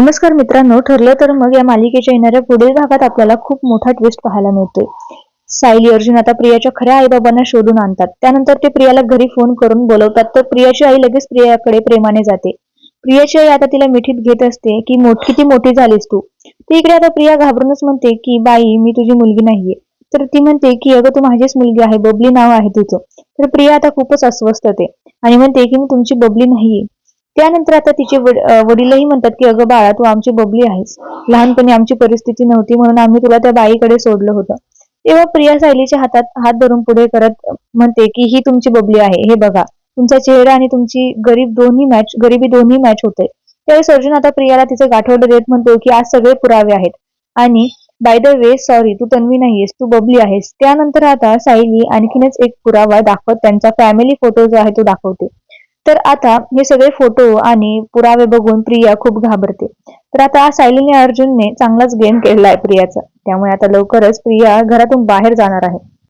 नमस्कार मित्रांनो ठरलं तर मग या मालिकेच्या येणाऱ्या पुढील भागात आपल्याला खूप मोठा ट्विस्ट पाहायला मिळतोय. सायली अर्जुन आता प्रियाच्या खऱ्या आईबाबांना शोधून आणतात. त्यानंतर ते प्रियाला घरी फोन करून बोलवतात. तर प्रियाची आई लगेच प्रियाकडे प्रेमाने जाते. प्रियाची आई आता तिला मिठीत घेत असते की मोठ किती मोठी झालीस तू? ती इकडे आता प्रिया घाबरूनच म्हणते की बाई मी तुझी मुलगी नाहीये. तर ती म्हणते की अगं तू माझीच मुलगी आहे. बबली नाव आहे तुझं. तर प्रिया आता खूपच अस्वस्थ होते आणि म्हणते की मी तुमची बबली नाहीये. त्यानंतर आता तिचे वडीलही म्हणतात की अगं बाळा तू आमची बबली आहेस. लहानपणी आमची परिस्थिती नव्हती म्हणून आम्ही तुला त्या बाईकडे सोडलं होतं. तेव्हा प्रिया सायलीच्या हातात हात धरून पुढे करत म्हणते की ही तुमची बबली आहे. हे बघा. तुमचा चेहरा आणि तुमची गरीब दोन्ही मॅच गरिबी दोन्ही मॅच होते. त्यावेळी सर्जन आता प्रियाला तिचे गाठोडे देत म्हणतो की आज सगळे पुरावे आहेत. आणि बाय द वे सॉरी तू तन्वी नाहीयेस. तू बबली आहेस. त्यानंतर आता सायली आणखीनच एक पुरावा दाखवत त्यांचा फॅमिली फोटो जो आहे तो दाखवते. तर आता हे सगळे फोटो आणि पुरावे बघून प्रिया खूप घाबरते. तर आता सायलीने अर्जुनने चांगलाच गेम केलाय प्रियाचा. त्यामुळे आता लवकरच प्रिया घरातून बाहेर जाणार आहे.